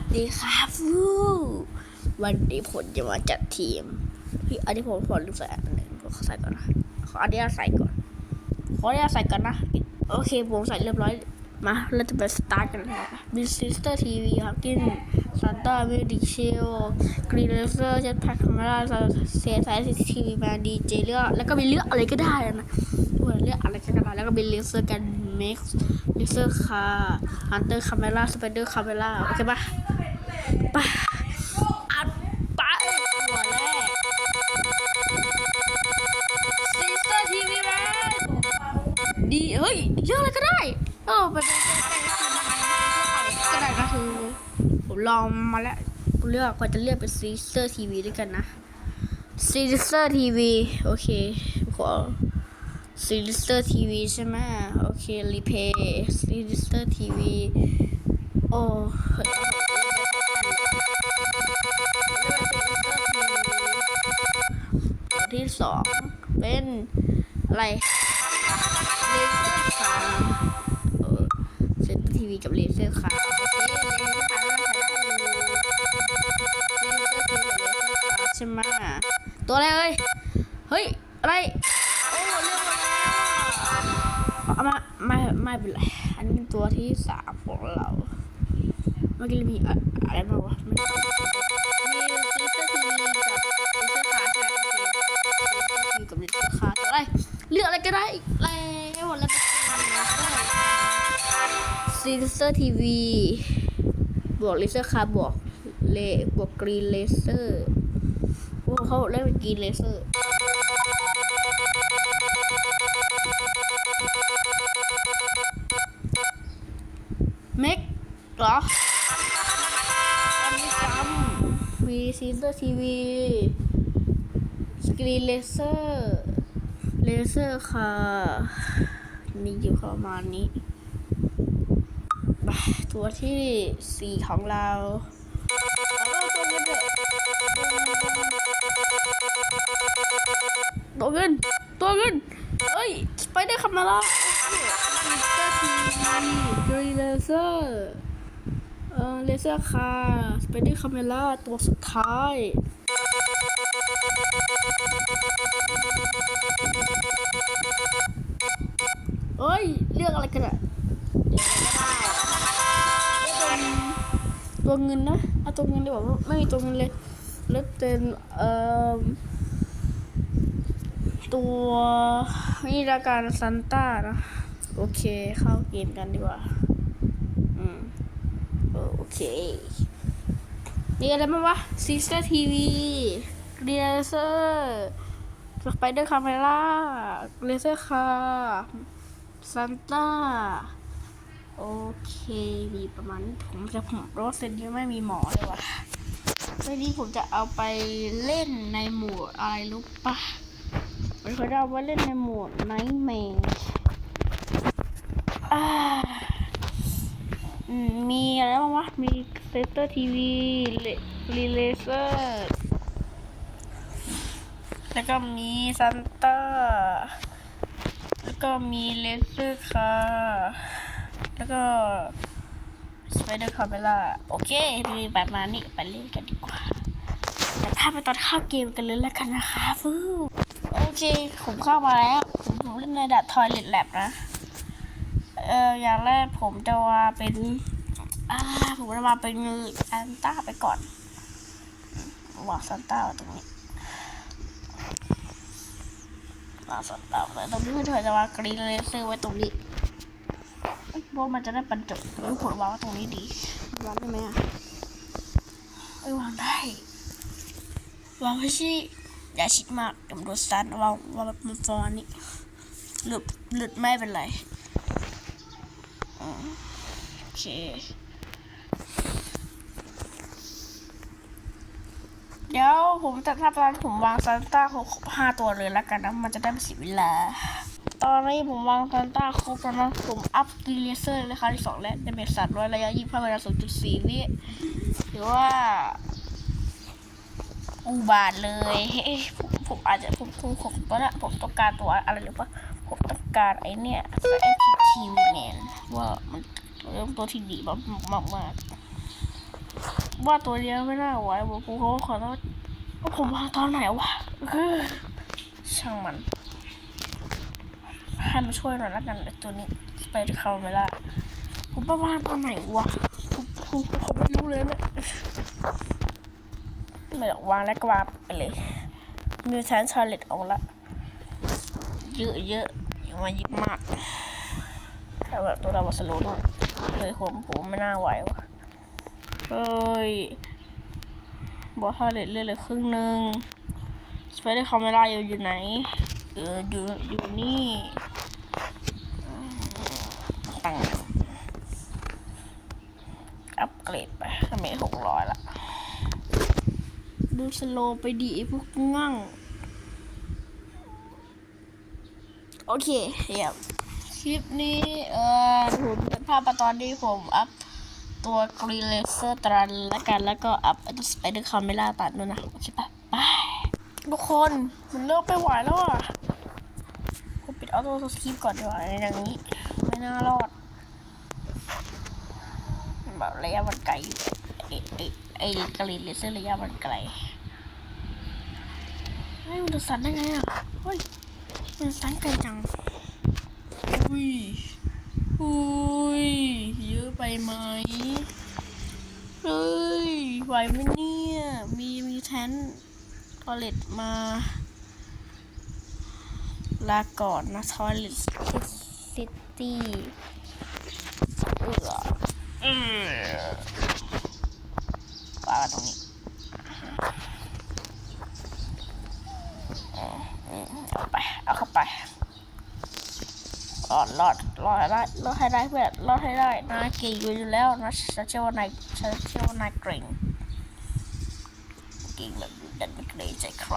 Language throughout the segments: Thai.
วัสดีครับฟูวันนี้ผมจะมาจัดทีมพี่อันนี้ผมขอลืมใส่อันหนึ่งผมขอใส่ก่อนนะขออันนี้ใส่ก่อน ขออันนี้ใส่ก่อนนะ โอเคผมใส่เรียบร้อย มาเราจะไปสตาร์ทกันเลยบิสซิสเตอร์ทีวีครับกินซันต้าเมดิเชลกรีนเลเซอร์เจ็ตแพ็คคาเมราเซียสายทีวีแมาดีเจเลือกแล้วก็มีเลือกอะไรก็ได้นะตัวเลือกอะไรก็ได้แล้วก็มีเลเซอร์กันเม็กซ์เลเซอร์คาฮันเตอร์คาเมราสไปเดอร์คาเมราโอเคปะ ไปอัดไปหัวแรกซีสเตอร์ทีวีแมนดีเฮ้ยเยอะอะไรก็ได้เออประเด็นก็ได้ก็คือผมลองมาแล้วผมเลือกว่าจะเลือกเป็นซีสเตอร์ทีวีด้วยกันนะซีสเตอร์ทีวีโอเคขอซีสเตอร์ทีวีใช่ไหมโอเครีเพย์ซีสเตอร์ทีวีโอ้ ที่สองเป็นอะไรเลเซอร์คาเออเซนทีวีกับเลเซอร์คาโอเคเลเซอร์คาใช้ได้อยู่เลเซอร์ทีวีกับเลเซอร์คาใช่ไหมตัวอะไรเอ้ย เฮ้ย อะไร โอ้เรื่องอะไรเอามาไม่ไม่เป็นไร อันนี้ตัวที่สามของเรา เมื่อกี้มีอะอะไรมาวะ เลือกอะไรก็ได้แล้วแล้วซีลิสเตอร์ทีวีบวกเลเตอร์คาบวกเลบวกกรีนเลเซอร์พวกเขาเรียกเป็นกรีนเลเซอร์เมกหรออันนี้ซ้ำมีซีเซอร์ทีวีสกรีนเลเซอร์ เลเซอร์ค่ะ มีอยู่ประมาณนี้ไปตัวที่สี่ของเราตัวเงินตัวเงินตัวเงินเอ้ยสไปเดอร์คามาล่าเซอร์ทีวีกรีเลเซอร์เออเลเซอร์คาสไปเดอร์คาเมล่าตัวสุดท้าย เอ้ย เลือกอะไรกันอะตัวเงินนะ เอาตัวเงินดีกว่าไม่มีตัวเงินเลยแล้วเป็นเอ่อตัวนี่ละกันซันต้านะ โอเค เข้าเกมกันดีกว่า อืมโอเค นี่อะไรบ้างวะซีสเตอร์ทีวีเรเซอร์สไปเดอร์คาเมล่าเรเซอร์คา ซันต้าโอเคมีประมาณนี้ผมจะผมรถเซนนี้ไม่มีหมอเลยวะเซนนี้ผมจะเอาไปเล่นในโหมดอะไรรู้ปะผมจะเอาไปเล่นในโหมดไนท์แมร์มีอะไรบ้างวะ มีเซนเตอร์ทีวีรีเลเซอร์ แล้วก็มีซันเต้าแล้ว ก็มีเลเซอร์ค่ะ แล้วก็สไปเดอร์คาเมล่าโอเค มีแบบมานี่ไปเล่นกันดีกว่าแต่ถ้าไปตอนเข้าเกมกันเลยแล้วกันนะคะฟูโอเค ผมเข้ามาแล้วผมเล่นในดัตทอยเลตแลบนะ เอออย่างแรกผมจะวาเป็น อ่า ผมจะมาเป็นอันต้าไปก่อนวางซันต้าไว้ตรงนี้ วางซันต้าไว้ตรงนี้เธอจะวางกรีนเลเซอร์ไว้ตรงนี้เอ้ยเพราะมันจะได้บรรจบหรือผมวางไว้ตรงนี้ดีวางได้ไหมอะเอ้ยวางได้วางไว้ที่อย่าชิดมากเดี๋ยวมันโดนซันวางวางแบบมันฟอนนี้หลุดหลุดไม่เป็นไรโอเค เดี๋ยวผมจะทำการผมวางซานต้าครบห้าตัวเลยแล้วกันนะ มันจะได้ไม่เสียเวลา ตอนนี้ผมวางซานต้าครบแล้วนะผมอัพกีเลเซอร์เลยครั้งที่สองแล้วในเมสสัตว์ร้อยระยะยี่สิบห้าเวลาศูนย์จุดสี่วิหรือว่า อุบาทเลยเฮ้ยผมผมอาจจะผมผมผมตอนนั้นผมต้องการตัวอะไรหรือเปล่าผมต้องการไอเนี่ยไอพีทีวีแมนว่ามันเริ่มตัวที่ดีมากมาก ว่าตัวเดียวไม่น่าไหวผมผมขอโทษว่าผมวางตอนไหนวะเออช่างมัน ให้มาช่วยหน่อยละกันตัวนี้ไปเข้าไม่ได้ผมไปวางตอนไหนวะผมผมผมไม่รู้เลยเนี่ยไม่หรอกวางแล้วก็วางไปเลยมีแทนชาเลตออกละเยอะเยอะอย่ามายิบมากแต่แบบตัวเราสโลว์ด้วยเลยผมผมไม่น่าไหววะ เฮ้ยบอสชาเลตเลือดเหลยครึ่งหนึ่งสไปเดอร์คาเมล่าอยู่อยู่ไหน เอออยู่อยู่นี่ตั้งอัปเกรดไปทำไมหกร้อยละดูสโลไปดีพวกงั่งโอเคเยี่ยมคลิปนี้ เอ่อผมเป็นภาพตอนที่ผมอัพ ตัวกรีเลเซอร์ตรันแล้วกันแล้วก็อัพตัวสไปเดอร์คาเมล่าตัดด้วยนะโอเคปะบายทุกคนมันเลิกไปไหวแล้วอะผมปิดออโต้สคริปก่อนดีกว่าในอย่างนี้ ไม่น่ารอดแบบระยะมันไกลไอ้ไอ้ไอ้กรีเลเซอร์ระยะมันไกลเฮ้ยมันจะสั่นได้ไงอะเฮ้ยมันสั่นไกลจังอุ้ย อุ้ยเยอะไปไหมเฮ้ยไหวไหมเนี่ย มีมีแทนทอเลตมา ลาก่อนนะทอเลตซิตี้เอือเออวางไว้ตรงนี้อืมอืมเอาไป เอาเข้าไป รอดรอดรอดให้ได้รอดให้ได้เพื่อนรอดให้ได้นาเก่งอยู่อยู่แล้วนะฉันเชื่อว่านายฉันเชื่อว่านายเก่งเก่งแบบดันไม่เกรงใจใคร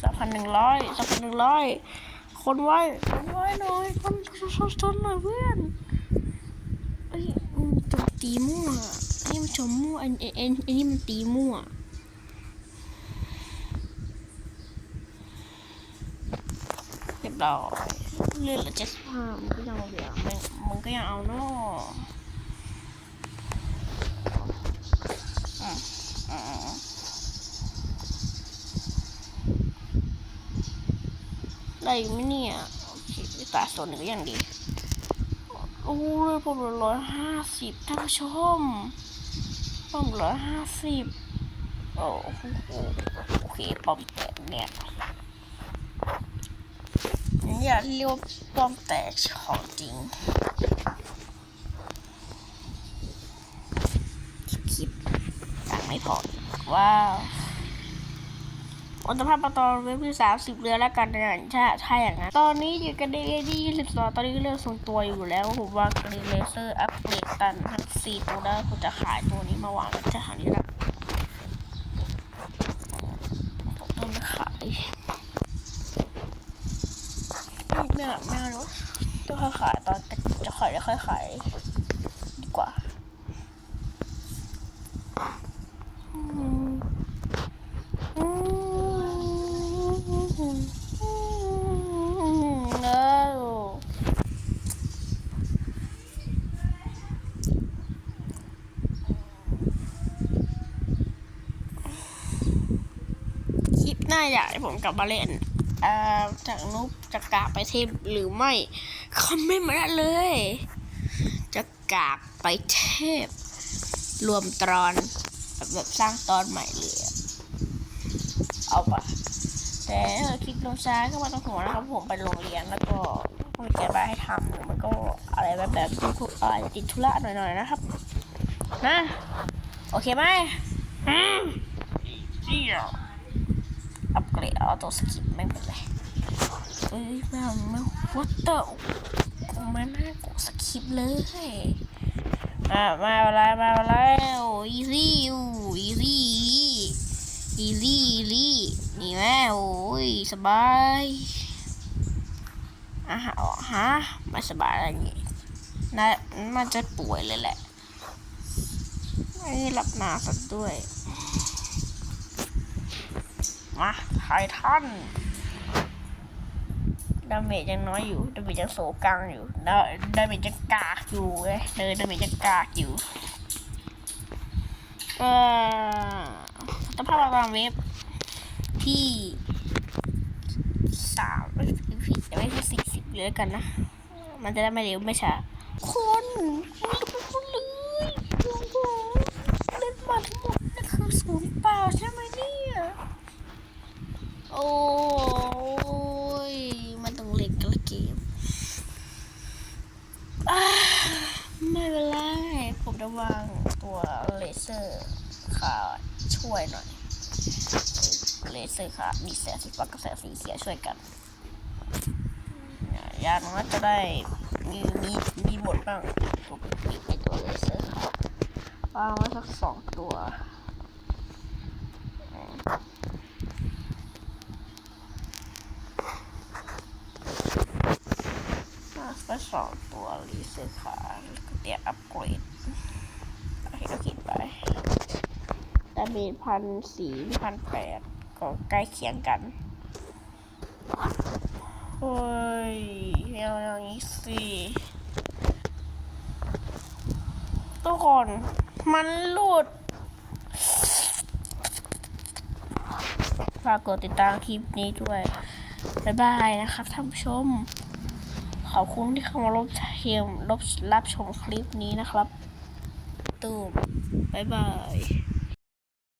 สามพันหนึ่งร้อยสามพันหนึ่งร้อยคนไว้คนไว้หน่อยคนชนชนหน่อยเพื่อนไอ้ยมันตัวตีมั่วไอ้มันชมมั่วไอ้ไอ้ไอ้ไอ้นี่มันตีมั่ว รียบร้อยเลือดเหลือเจ็ดสิบห้ามึงก็ยังเอาเหลือมึงมึงก็ยังเอาเนาะอืมอืมอืมได้อีกไหมเนี่ยโอเคตาส่วนหนึ่งก็ยังดีโอ้ยผมเหลือร้อยห้าสิบท่านผู้ชมผมเหลือห้าสิบโอ้โหโอเคปอมแปดเนี่ย อย่าเรียกว่าป้อมแตกของจริงคลิปตังไม่พอว้าวอัตภาพปตอนเว็บที่สามสิบเรือแล้วกันนะถ้าถ้าอย่างนั้น ตอนนี้อยู่กันได้ที่ยี่สิบสองตอนนี้เริ่มทรงตัวอยู่แล้ว ผมว่ากรีเลเซอร์อัปเกรดตันทั้งสี่ตัวแล้วผมจะขายตัวนี้มาวางไว้ที่ทางนี้ละผมต้องไปขาย ไม่เอาไม่เอาเนอะต้องค่อยขายตอนจะขายจะค่อยขายดีกว่าอืมอืมเออคลิปหน้า อยากให้ผมกลับมาเล่นจากนุบจากกาไปเทพหรือไม่ คอมเมนต์มาได้เลยจะกาไปเทพรวมตอนแบบแบบสร้างตอนใหม่เลยเอาปะแต่คลิปลงช้าก็มาต้องห่วนะครับผมไปโรงเรียนแล้วก็มีแกบ้าให้ทำมันก็อะไรแบบแบบทุกๆอะไรติดธุระหน่อยๆนะครับนะโอเคไหมอืมเจียว เกรดออโต้สกิปไม่เป็นไรเอ้ยไม่เอาไม่วัตเตอร์กูไม่น่ากดสกิปเลยมามาอะไรมาอะไรอีซี่อู้อีซี่อีซี่อีซี่นี่แม่โอ้ยสบายอะอ๋อฮะไม่สบายอะไรอย่างงี้น่ามันจะป่วยเลยแหละไม่หลับหนาสักด้วย มาไททันดาเมจยังน้อยอยู่ดาเมจยังโสกลางอยู่ดาดาเมจยังกากอยู่เว้ยเดาเมจยังกากอยู่เออสภาพเราตามเว็บที่สามไม่ผิดแต่ไม่ใช่สี่สิบเลยแล้วกันนะ มันจะได้ไม่เร็วไม่ช้าคนคนเลยโอ้โหเล่นมาทั้งหมดนี่คือศูนย์เปล่าใช่ไหม โอ้ย มันต้องเล่นกันละเกมไม่เป็นไร ผมจะวางตัวเลเซอร์ขาช่วยหน่อย เลเซอร์ขามีแสงสีฟ้ากับแสงสีเขียวช่วยกัน อย่างน้อยจะได้มีมีมีหมดบ้างผมปิดไอตัวเลเซอร์ขาวางไว้สักสองตัว มาก็สองตัวรีเซ็ตขาเตรียมอัปเกรดให้ก็คิดไปดาเมจพันสี่พันแปดก็ใกล้เคียงกันเฮ้ยเอาอย่างนี้สิทุกคนมันหลุดฝากกดติดตามคลิปนี้ด้วย บ๊ายบายนะครับท่านผู้ชม ขอบคุณที่เข้ามารับช มรับรับชมคลิปนี้นะครับ ตูมบ๊ายบาย